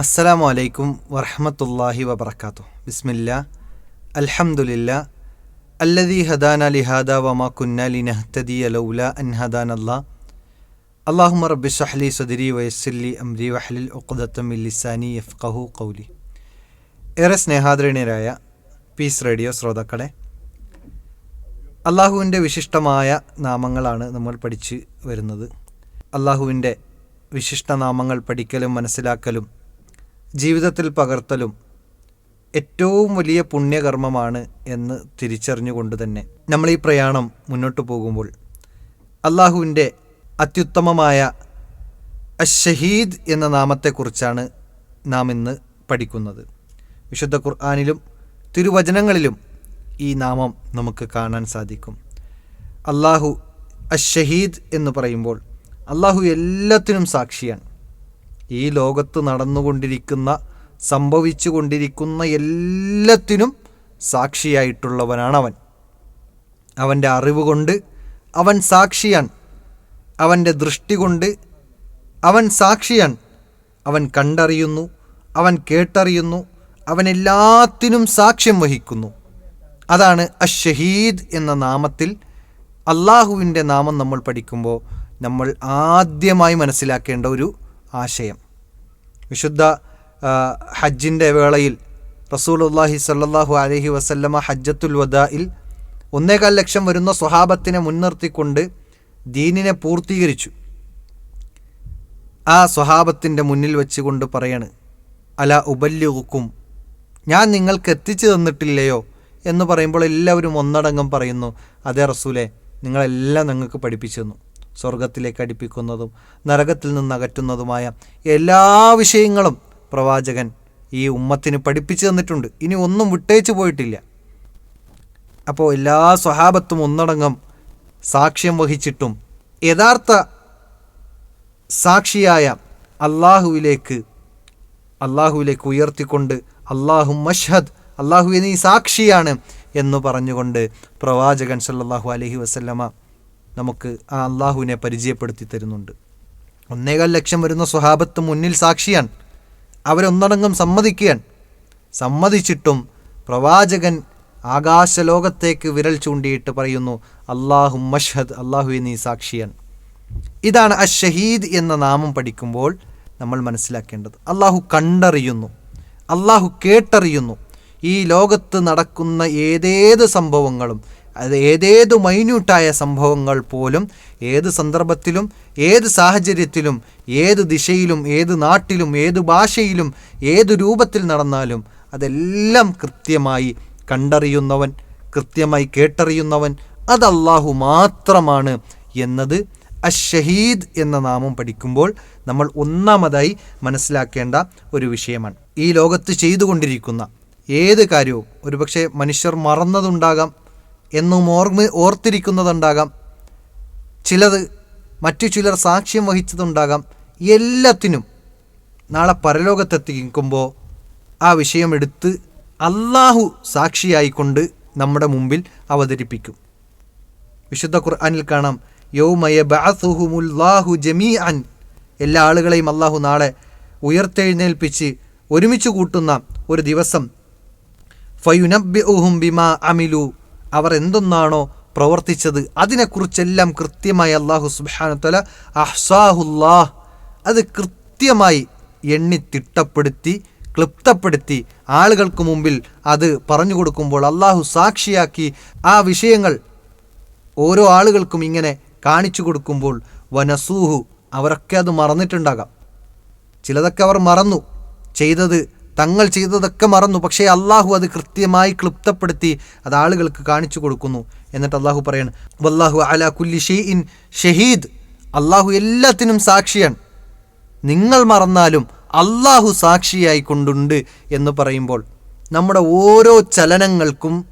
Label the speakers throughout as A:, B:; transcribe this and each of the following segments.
A: അസ്സലാമു അലൈക്കും വറഹമത്തല്ലാഹി വബർക്കാത്തു ബിസ്മില്ല. അൽഹമുല്ല അല്ലദീ ഹദാന ലിഹാദ വമാ കുന്ന നഹ്തദി അലൗല അൻ ഹദാനല്ലാ. അള്ളാഹുമ റബ്ബി ഷഹ്ലി സദരി വയസ്സില്ലി അംരി വഹ്ലിൽ ഉഖ്ദത്തം ലിസാനി യഫ്ഖഹു ഖൗലി. ഏറെ സ്നേഹാദരണീയരായ പീസ് റേഡിയോ ശ്രോതാക്കളെ അള്ളാഹുവിന്റെ വിശിഷ്ടമായ നാമങ്ങളാണ് നമ്മൾ പഠിച്ച് വരുന്നത്. അള്ളാഹുവിന്റെ വിശിഷ്ട നാമങ്ങൾ പഠിക്കലും മനസ്സിലാക്കലും ജീവിതത്തിൽ പകർത്തലും ഏറ്റവും വലിയ പുണ്യകർമ്മമാണ് എന്ന് തിരിച്ചറിഞ്ഞുകൊണ്ട് തന്നെ നമ്മൾ ഈ പ്രയാണം മുന്നോട്ട് പോകുമ്പോൾ അള്ളാഹുവിന്റെ അത്യുത്തമമായ അഷഹീദ് എന്ന നാമത്തെക്കുറിച്ചാണ് നാം ഇന്ന് പഠിക്കുന്നത്. വിശുദ്ധ ഖുർആാനിലും തിരുവചനങ്ങളിലും ഈ നാമം നമുക്ക് കാണാൻ സാധിക്കും. അള്ളാഹു അഷഹീദ് എന്ന് പറയുമ്പോൾ അള്ളാഹു എല്ലാത്തിനും സാക്ഷിയാണ്. ഈ ലോകത്ത് നടന്നുകൊണ്ടിരിക്കുന്ന സംഭവിച്ചു കൊണ്ടിരിക്കുന്ന എല്ലാത്തിനും സാക്ഷിയായിട്ടുള്ളവനാണ് അവൻ അവന്റെ അറിവ് കൊണ്ട് അവൻ സാക്ഷിയാണ് അവന്റെ ദൃഷ്ടി കൊണ്ട് അവൻ സാക്ഷിയാണ് അവൻ കണ്ടറിയുന്നു അവൻ കേട്ടറിയുന്നു അവൻ എല്ലാത്തിനും സാക്ഷ്യം വഹിക്കുന്നു. അതാണ് അഷഹീദ് എന്ന നാമത്തിൽ അള്ളാഹുവിന്റെ നാമം നമ്മൾ പഠിക്കുമ്പോൾ നമ്മൾ ആദ്യമായി മനസ്സിലാക്കേണ്ട ഒരു ആശയം. വിശുദ്ധ ഹജ്ജിന്റെ വേളയിൽ റസൂലുല്ലാഹി സല്ലാഹു അലഹി വസല്ലമ ഹജ്ജത്തുൽ വദായിൽ ഒന്നേകാൽ ലക്ഷം വരുന്ന സ്വഹാബത്തിനെ മുൻനിർത്തിക്കൊണ്ട് ദീനിനെ പൂർത്തീകരിച്ചു. ആ സ്വഹാബത്തിന്റെ മുന്നിൽ വെച്ചുകൊണ്ട് പറയാണ് അല ഉബല്യുക്കും ഞാൻ നിങ്ങൾക്ക് എത്തിച്ചു തന്നിട്ടില്ലയോ? എന്ന് പറയുമ്പോൾ എല്ലാവരും ഒന്നടങ്കം പറയുന്നു അതേ റസൂലെ നിങ്ങളെല്ലാം നിങ്ങൾക്ക് പഠിപ്പിച്ചു തന്നു. സ്വർഗത്തിലേക്ക് അടുപ്പിക്കുന്നതും നരകത്തിൽ നിന്ന് അകറ്റുന്നതുമായ എല്ലാ വിഷയങ്ങളും പ്രവാചകൻ ഈ ഉമ്മത്തിന് പഠിപ്പിച്ചു തന്നിട്ടുണ്ട്. ഇനി ഒന്നും വിട്ടേച്ചു പോയിട്ടില്ല. അപ്പോൾ എല്ലാ സ്വഹാബത്തും ഒന്നടങ്കം സാക്ഷ്യം വഹിച്ചിട്ടും യഥാർത്ഥ സാക്ഷിയായ അള്ളാഹുവിലേക്ക് അള്ളാഹുവിലേക്ക് ഉയർത്തിക്കൊണ്ട് അള്ളാഹു മഷ്ഹദ് അള്ളാഹു നീ സാക്ഷിയാണ് എന്ന് പറഞ്ഞുകൊണ്ട് പ്രവാചകൻ സല്ലാഹു അലഹി വസല്ലമ നമുക്ക് ആ അള്ളാഹുവിനെ പരിചയപ്പെടുത്തി തരുന്നുണ്ട്. ഒന്നേകാൽ ലക്ഷം വരുന്ന സ്വഹാബത്ത് മുന്നിൽ സാക്ഷിയാണ്. അവരൊന്നടങ്കം സമ്മതിക്കുകയാണ്. സമ്മതിച്ചിട്ടും പ്രവാചകൻ ആകാശലോകത്തേക്ക് വിരൽ ചൂണ്ടിയിട്ട് പറയുന്നു അള്ളാഹു മഷ്ഹദ് അള്ളാഹു നീ സാക്ഷിയാണ്. ഇതാണ് അഷഹീദ് എന്ന നാമം പഠിക്കുമ്പോൾ നമ്മൾ മനസ്സിലാക്കേണ്ടത്. അള്ളാഹു കണ്ടറിയുന്നു അള്ളാഹു കേട്ടറിയുന്നു. ഈ ലോകത്ത് നടക്കുന്ന ഏതേത് സംഭവങ്ങളും അത് ഏതേത് മൈന്യൂട്ടായ സംഭവങ്ങൾ പോലും ഏത് സന്ദർഭത്തിലും ഏത് സാഹചര്യത്തിലും ഏത് ദിശയിലും ഏത് നാട്ടിലും ഏത് ഭാഷയിലും ഏത് രൂപത്തിൽ നടന്നാലും അതെല്ലാം കൃത്യമായി കണ്ടറിയുന്നവൻ കൃത്യമായി കേട്ടറിയുന്നവൻ അത് അള്ളാഹു മാത്രമാണ് എന്നത് അഷഹീദ് എന്ന നാമം പഠിക്കുമ്പോൾ നമ്മൾ ഒന്നാമതായി മനസ്സിലാക്കേണ്ട ഒരു വിഷയമാണ്. ഈ ലോകത്ത് ചെയ്തുകൊണ്ടിരിക്കുന്ന ഏത് കാര്യവും ഒരുപക്ഷെ മനുഷ്യർ മറന്നതുണ്ടാകാം എന്നും ഓർമ്മ ഓർത്തിരിക്കുന്നതുണ്ടാകാം. ചിലത് മറ്റു ചിലർ സാക്ഷ്യം വഹിച്ചതുണ്ടാകാം. എല്ലാത്തിനും നാളെ പരലോകത്തെത്തിക്കുമ്പോൾ ആ വിഷയം എടുത്ത് അള്ളാഹു സാക്ഷിയായിക്കൊണ്ട് നമ്മുടെ മുമ്പിൽ അവതരിപ്പിക്കും. വിശുദ്ധ ഖുർആാനിൽ കാണാം യൗമയ ബഅസുഹുമുല്ലാഹു ജമീ അൻ എല്ലാ ആളുകളെയും അള്ളാഹു നാളെ ഉയർത്തെഴുന്നേൽപ്പിച്ച് ഒരുമിച്ച് കൂട്ടുന്ന ഒരു ദിവസം ഫയുനബ്ബിഉഹും ബിമാ അമിലു. അവർ എന്തൊന്നാണോ പ്രവർത്തിച്ചത് അതിനെക്കുറിച്ചെല്ലാം കൃത്യമായി അള്ളാഹു സുബാനത്തല അഹ്സാഹുല്ലാഹ് അത് കൃത്യമായി എണ്ണി തിട്ടപ്പെടുത്തി ക്ലിപ്തപ്പെടുത്തി ആളുകൾക്ക് മുമ്പിൽ അത് പറഞ്ഞു കൊടുക്കുമ്പോൾ അള്ളാഹു സാക്ഷിയാക്കി ആ വിഷയങ്ങൾ ഓരോ ആളുകൾക്കും ഇങ്ങനെ കാണിച്ചു കൊടുക്കുമ്പോൾ വനസൂഹു അവരൊക്കെ അത് മറന്നിട്ടുണ്ടാകാം. ചിലതൊക്കെ അവർ മറന്നു. ചെയ്തത് തങ്ങൾ ചെയ്തതൊക്കെ മറന്നു പക്ഷേ അള്ളാഹു അത് കൃത്യമായി ക്ലിപ്തപ്പെടുത്തി അത് ആളുകൾക്ക് കാണിച്ചു കൊടുക്കുന്നു. എന്നിട്ട് അള്ളാഹു പറയാണ് വല്ലാഹു അല കുല്ലി ഷെയ്ഇൻ ഷഹീദ്. അള്ളാഹു എല്ലാത്തിനും സാക്ഷിയാണ്. നിങ്ങൾ മറന്നാലും അള്ളാഹു സാക്ഷിയായി കൊണ്ടുണ്ട് എന്ന് പറയുമ്പോൾ നമ്മുടെ ഓരോ ചലനങ്ങൾക്കും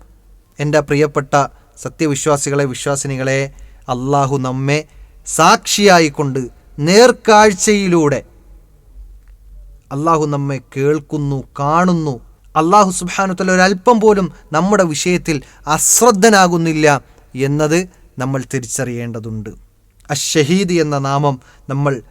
A: എന്റെ പ്രിയപ്പെട്ട സത്യവിശ്വാസികളെ വിശ്വാസിനികളെ അള്ളാഹു നമ്മെ സാക്ഷിയായിക്കൊണ്ട് നേർക്കാഴ്ചയിലൂടെ അള്ളാഹു നമ്മെ കേൾക്കുന്നു കാണുന്നു. അള്ളാഹു സുബാനുത്തല ഒരല്പം പോലും നമ്മുടെ വിഷയത്തിൽ അശ്രദ്ധനാകുന്നില്ല എന്നത് നമ്മൾ തിരിച്ചറിയേണ്ടതുണ്ട്. അഷഹീദ് എന്ന നാമം നമ്മൾ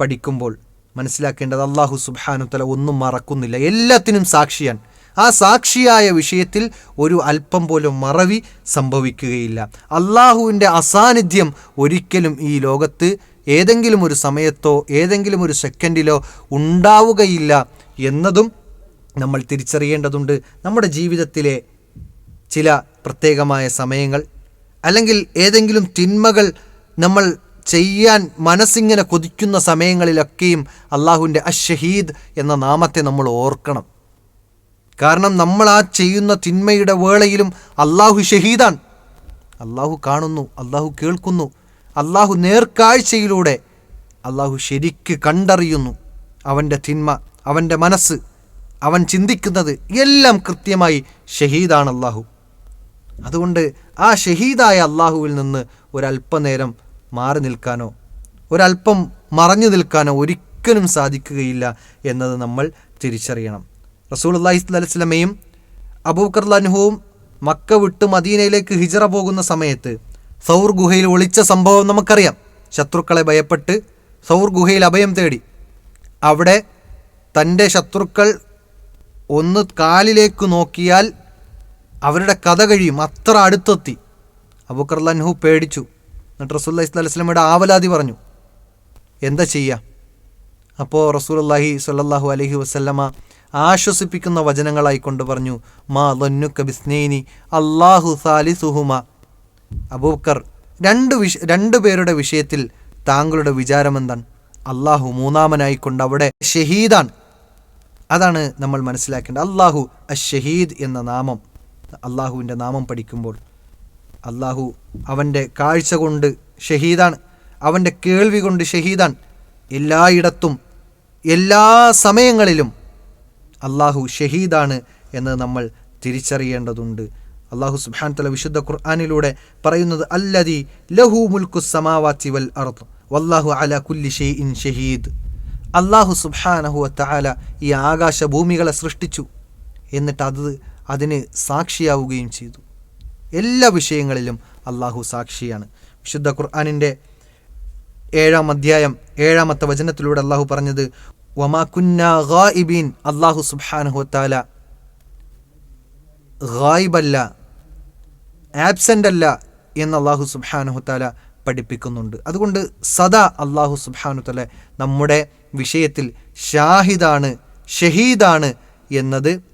A: പഠിക്കുമ്പോൾ മനസ്സിലാക്കേണ്ടത് അള്ളാഹു സുബാനുത്തല ഒന്നും മറക്കുന്നില്ല. എല്ലാത്തിനും സാക്ഷിയാണ്. ആ സാക്ഷിയായ വിഷയത്തിൽ ഒരു അല്പം പോലും മറവി സംഭവിക്കുകയില്ല. അള്ളാഹുവിന്റെ അസാന്നിധ്യം ഒരിക്കലും ഈ ലോകത്ത് ഏതെങ്കിലും ഒരു സമയത്തോ ഏതെങ്കിലും ഒരു സെക്കൻഡിലോ ഉണ്ടാവുകയില്ല എന്നതും നമ്മൾ തിരിച്ചറിയേണ്ടതുണ്ട്. നമ്മുടെ ജീവിതത്തിലെ ചില പ്രത്യേകമായ സമയങ്ങൾ അല്ലെങ്കിൽ ഏതെങ്കിലും തിന്മകൾ നമ്മൾ ചെയ്യാൻ മനസ്സിങ്ങനെ കൊതിക്കുന്ന സമയങ്ങളിലൊക്കെയും അള്ളാഹുവിന്റെ അഷഹീദ് എന്ന നാമത്തെ നമ്മൾ ഓർക്കണം. കാരണം നമ്മൾ ആ ചെയ്യുന്ന തിന്മയുടെ വേളയിലും അള്ളാഹു ഷഹീദാണ് അള്ളാഹു കാണുന്നു അള്ളാഹു കേൾക്കുന്നു. അള്ളാഹു നേർക്കാഴ്ചയിലൂടെ അള്ളാഹു ശരിക്ക് കണ്ടറിയുന്നു. അവന്റെ തിന്മ അവന്റെ മനസ്സ് അവൻ ചിന്തിക്കുന്നത് എല്ലാം കൃത്യമായി ഷഹീദാണ് അള്ളാഹു അതുകൊണ്ട് ആ ഷഹീദായ അള്ളാഹുവിൽ നിന്ന് ഒരല്പനേരം മാറി നിൽക്കാനോ ഒരല്പം മറഞ്ഞു നിൽക്കാനോ ഒരിക്കലും സാധിക്കുകയില്ല എന്നത് നമ്മൾ തിരിച്ചറിയണം. റസൂൽ അള്ളാഹി സ്വലമയും അബൂക്കർ ലൻഹുവും മക്ക വിട്ട് മദീനയിലേക്ക് ഹിജറ പോകുന്ന സമയത്ത് സൗർ ഗുഹയിൽ ഒളിച്ച സംഭവം നമുക്കറിയാം. ശത്രുക്കളെ ഭയപ്പെട്ട് സൗർ ഗുഹയിൽ അഭയം തേടി. അവിടെ തന്റെ ശത്രുക്കൾ ഒന്ന് കാലിലേക്ക് നോക്കിയാൽ അവരുടെ കഥ കഴിയും. അത്ര അടുത്തെത്തി. അബൂക്കർ ലൻഹു പേടിച്ചു. എന്നിട്ട് റസൂല്ലാ ഇസ്ലാസ്ലമയുടെ ആവലാതി പറഞ്ഞു. എന്താ ചെയ്യുക അപ്പോൾ റസൂൽ അല്ലാഹി സല്ലാഹു അലഹി വസ്ല്ലമ ആശ്വസിപ്പിക്കുന്ന വചനങ്ങളായിക്കൊണ്ട് പറഞ്ഞു മാ ലന്നുക്ക ബിസ്നേനി അള്ളാഹു സാലിസുഹുമ. അബൂക്കർ രണ്ട് വിഷ രണ്ടു പേരുടെ വിഷയത്തിൽ താങ്കളുടെ വിചാരമെന്താണ്? അള്ളാഹു മൂന്നാമനായിക്കൊണ്ട് അവിടെ ഷഹീദാണ്. അതാണ് നമ്മൾ മനസ്സിലാക്കേണ്ടത്. അള്ളാഹു അഷഹീദ് എന്ന നാമം അള്ളാഹുവിന്റെ നാമം പഠിക്കുമ്പോൾ. അള്ളാഹു അവന്റെ കാഴ്ച കൊണ്ട് ഷഹീദാണ്. അവന്റെ കേൾവി കൊണ്ട് ഷഹീദാണ്. എല്ലായിടത്തും എല്ലാ സമയങ്ങളിലും അള്ളാഹു ഷഹീദാണ് എന്ന് നമ്മൾ തിരിച്ചറിയേണ്ടതുണ്ട്. അള്ളാഹു സുബാൻ തല വിശുദ്ധ ഖുർആാനിലൂടെ പറയുന്നത് അല്ലതി ലഹു മുൽക്കു സമാവാത്തി വൽ അർത്ത് വല്ലാഹു അല കുല്ലി ഷെയ് ഇൻ ഷഹീദ്. അള്ളാഹു സുബാനഹു താല ഈ ആകാശ ഭൂമികളെ സൃഷ്ടിച്ചു. എന്നിട്ട് അത് അതിന് സാക്ഷിയാവുകയും ചെയ്തു. എല്ലാ വിഷയങ്ങളിലും അള്ളാഹു സാക്ഷിയാണ്. വിശുദ്ധ ഖുർആാനിന്റെ ഏഴാം അധ്യായം ഏഴാമത്തെ വചനത്തിലൂടെ അള്ളാഹു പറഞ്ഞത് വമാ കുന്ന ഗായിബീൻ അള്ളാഹു സുബാനഹു താല ഗായിബല്ല ആബ്സെന്റ് അല്ല എന്ന് അള്ളാഹു താല പഠിപ്പിക്കുന്നുണ്ട്. അതുകൊണ്ട് സദാ അള്ളാഹു തല നമ്മുടെ വിഷയത്തിൽ ഷാഹിദാണ് ഷഹീദാണ് എന്നത്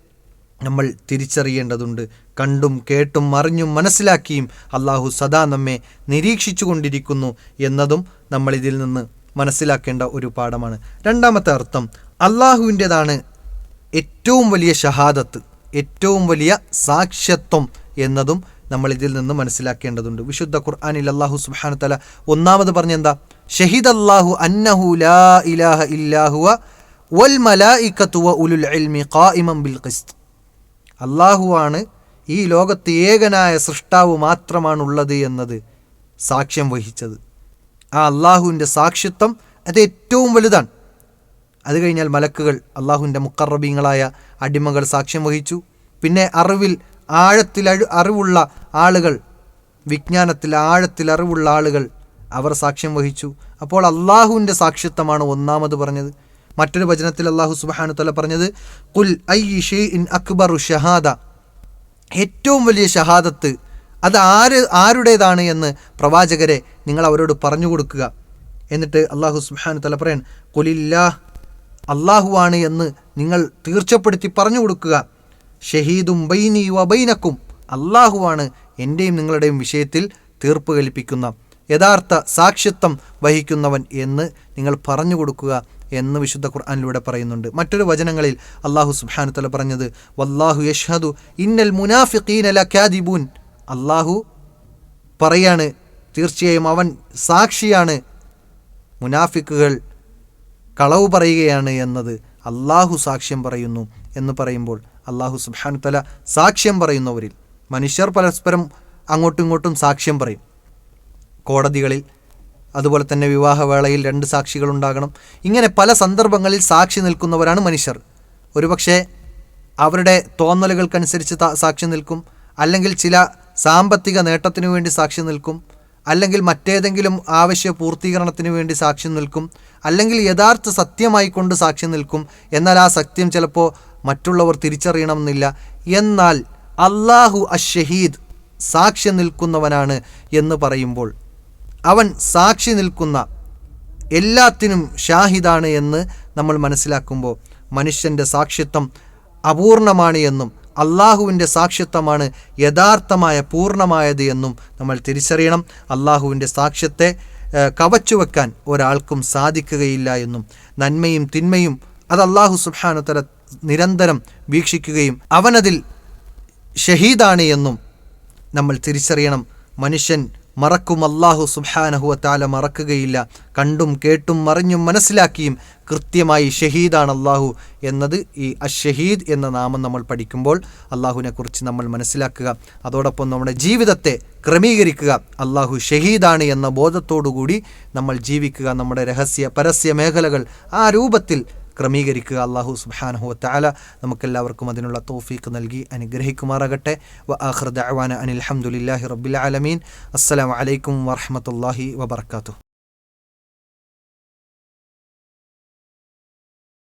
A: നമ്മൾ തിരിച്ചറിയേണ്ടതുണ്ട്. കണ്ടും കേട്ടും അറിഞ്ഞും മനസ്സിലാക്കിയും അള്ളാഹു സദാ നമ്മെ നിരീക്ഷിച്ചു കൊണ്ടിരിക്കുന്നു എന്നതും നമ്മൾ ഇതിൽ നിന്ന് മനസ്സിലാക്കേണ്ട ഒരു പാഠമാണ്. രണ്ടാമത്തെ അർത്ഥം അള്ളാഹുവിന്റെതാണ് ഏറ്റവും വലിയ ഷഹാദത്ത് ഏറ്റവും വലിയ സാക്ഷ്യത്വം എന്നതും നമ്മൾ ഇതിൽ നിന്ന് മനസ്സിലാക്കേണ്ടതുണ്ട്. വിശുദ്ധ ഖുർആാനിൽ അള്ളാഹു സുബാന തല ഒന്നാമത് പറഞ്ഞെന്താ? ഷഹീദ് അള്ളാഹു അന്നഹു ലാ ഇലാഹ ഇല്ലാഹുവ വൽ ഉലുൽ ബിൽ ഖിസ്ത്. അള്ളാഹുവാണ് ഈ ലോകത്ത് ഏകനായ സൃഷ്ടാവ് മാത്രമാണുള്ളത് എന്നത് സാക്ഷ്യം വഹിച്ചത്. ആ അള്ളാഹുവിന്റെ സാക്ഷിത്വം അത് ഏറ്റവും വലുതാണ്. അത് കഴിഞ്ഞാൽ മലക്കുകൾ അള്ളാഹുവിന്റെ മുക്കറബീങ്ങളായ അടിമകൾ സാക്ഷ്യം വഹിച്ചു. പിന്നെ അറിവിൽ ആഴത്തിൽ അറിവുള്ള ആളുകൾ വിജ്ഞാനത്തിൽ ആഴത്തിൽ അറിവുള്ള ആളുകൾ അവർ സാക്ഷ്യം വഹിച്ചു. അപ്പോൾ അള്ളാഹുവിന്റെ സാക്ഷിത്വമാണ് ഒന്നാമത് പറഞ്ഞത്. മറ്റൊരു വചനത്തിൽ അള്ളാഹു സുബാനു തല പറഞ്ഞത് കുൽ ഐ ഇൻ അക്ബറു ഷഹാദ. ഏറ്റവും വലിയ ഷഹാദത്ത് അത് ആര് ആരുടേതാണ് എന്ന് പ്രവാചകരെ നിങ്ങൾ അവരോട് പറഞ്ഞു കൊടുക്കുക. എന്നിട്ട് അള്ളാഹു സുബാനു തല പറയാൻ കുലില്ലാ അള്ളാഹുവാണ് എന്ന് നിങ്ങൾ തീർച്ചപ്പെടുത്തി പറഞ്ഞു കൊടുക്കുക. ഷഹീദും ബൈനി വബൈനക്കും അള്ളാഹുവാണ് എന്റെയും നിങ്ങളുടെയും വിഷയത്തിൽ തീർപ്പ് കൽപ്പിക്കുന്ന യഥാർത്ഥ സാക്ഷ്യത്വം വഹിക്കുന്നവൻ എന്ന് നിങ്ങൾ പറഞ്ഞു കൊടുക്കുക എന്ന് വിശുദ്ധ ഖുർആാനിലൂടെ പറയുന്നുണ്ട്. മറ്റൊരു വചനങ്ങളിൽ അള്ളാഹു സുബാനുത്തല തല പറഞ്ഞത് വല്ലാഹു യഷ്ഹദു ഇന്നൽ മുനാഫിഖീൻ അല ഖ്യാദിബൂൻ അള്ളാഹു പറയാണ് തീർച്ചയായും അവൻ സാക്ഷിയാണ്. മുനാഫിക്കുകൾ കളവ് പറയുകയാണ് എന്നത് അള്ളാഹു സാക്ഷ്യം പറയുന്നു. എന്ന് പറയുമ്പോൾ അള്ളാഹു സുബാനു തല സാക്ഷ്യം പറയുന്നവരിൽ മനുഷ്യർ പരസ്പരം അങ്ങോട്ടും ഇങ്ങോട്ടും സാക്ഷ്യം പറയും. കോടതികളിൽ അതുപോലെ തന്നെ വിവാഹവേളയിൽ രണ്ട് സാക്ഷികൾ ഉണ്ടാകണം. ഇങ്ങനെ പല സന്ദർഭങ്ങളിൽ സാക്ഷി നിൽക്കുന്നവരാണ് മനുഷ്യർ. ഒരുപക്ഷെ അവരുടെ തോന്നലുകൾക്കനുസരിച്ച് സാക്ഷി നിൽക്കും അല്ലെങ്കിൽ ചില സാമ്പത്തിക നേട്ടത്തിനു വേണ്ടി സാക്ഷി നിൽക്കും അല്ലെങ്കിൽ മറ്റേതെങ്കിലും ആവശ്യ പൂർത്തീകരണത്തിന് വേണ്ടി സാക്ഷി നിൽക്കും അല്ലെങ്കിൽ യഥാർത്ഥ സത്യമായിക്കൊണ്ട് സാക്ഷി നിൽക്കും എന്നാൽ ആ സത്യം ചിലപ്പോൾ മറ്റുള്ളവർ തിരിച്ചറിയണമെന്നില്ല. എന്നാൽ അള്ളാഹു അഷഹീദ് സാക്ഷി നിൽക്കുന്നവനാണ് എന്ന് പറയുമ്പോൾ അവൻ സാക്ഷി നിൽക്കുന്ന എല്ലാത്തിനും ഷാഹിദാണ് എന്ന് നമ്മൾ മനസ്സിലാക്കുമ്പോൾ മനുഷ്യന്റെ സാക്ഷിത്വം അപൂർണമാണ് എന്നും അള്ളാഹുവിന്റെ സാക്ഷ്യത്വമാണ് യഥാർത്ഥമായ പൂർണമായത് എന്നും നമ്മൾ തിരിച്ചറിയണം. അള്ളാഹുവിന്റെ സാക്ഷ്യത്തെ കവച്ചുവെക്കാൻ കവച്ചു വെക്കാൻ ഒരാൾക്കും സാധിക്കുകയില്ല എന്നും നന്മയും തിന്മയും അത് അള്ളാഹു സുബ്ഹാനഹു തല നിരന്തരം വീക്ഷിക്കുകയും അവനതിൽ ഷഹീദാണ് എന്നും നമ്മൾ തിരിച്ചറിയണം. മനുഷ്യൻ മറക്കും അള്ളാഹു സുബ്ഹാനഹുവ താല മറക്കുകയില്ല. കണ്ടും കേട്ടും മറിഞ്ഞും മനസ്സിലാക്കിയും കൃത്യമായി ഷഹീദാണ് അള്ളാഹു എന്നത് ഈ അഷഹീദ് എന്ന നാമം നമ്മൾ പഠിക്കുമ്പോൾ അള്ളാഹുവിനെക്കുറിച്ച് നമ്മൾ മനസ്സിലാക്കുക. അതോടൊപ്പം നമ്മുടെ ജീവിതത്തെ ക്രമീകരിക്കുക. അള്ളാഹു ഷഹീദാണ് എന്ന ബോധത്തോടുകൂടി നമ്മൾ ജീവിക്കുക. നമ്മുടെ രഹസ്യ പരസ്യ മേഖലകൾ ആ രൂപത്തിൽ ക്രമീകരിക്കുക. അള്ളാഹു സുബ്ഹാനഹു വതആല നമുക്കെല്ലാവർക്കും അതിനുള്ള തോഫീക്ക് നൽകി അനുഗ്രഹിക്കുമാറാകട്ടെ. വ ആഖിർ ദഅവാന അനിൽ ഹംദുലില്ലാഹി റബ്ബിൽ ആലമീൻ. അസ്സലാമു അലൈക്കും വറഹ്മത്തുള്ളാഹി വബറകാതുഹു.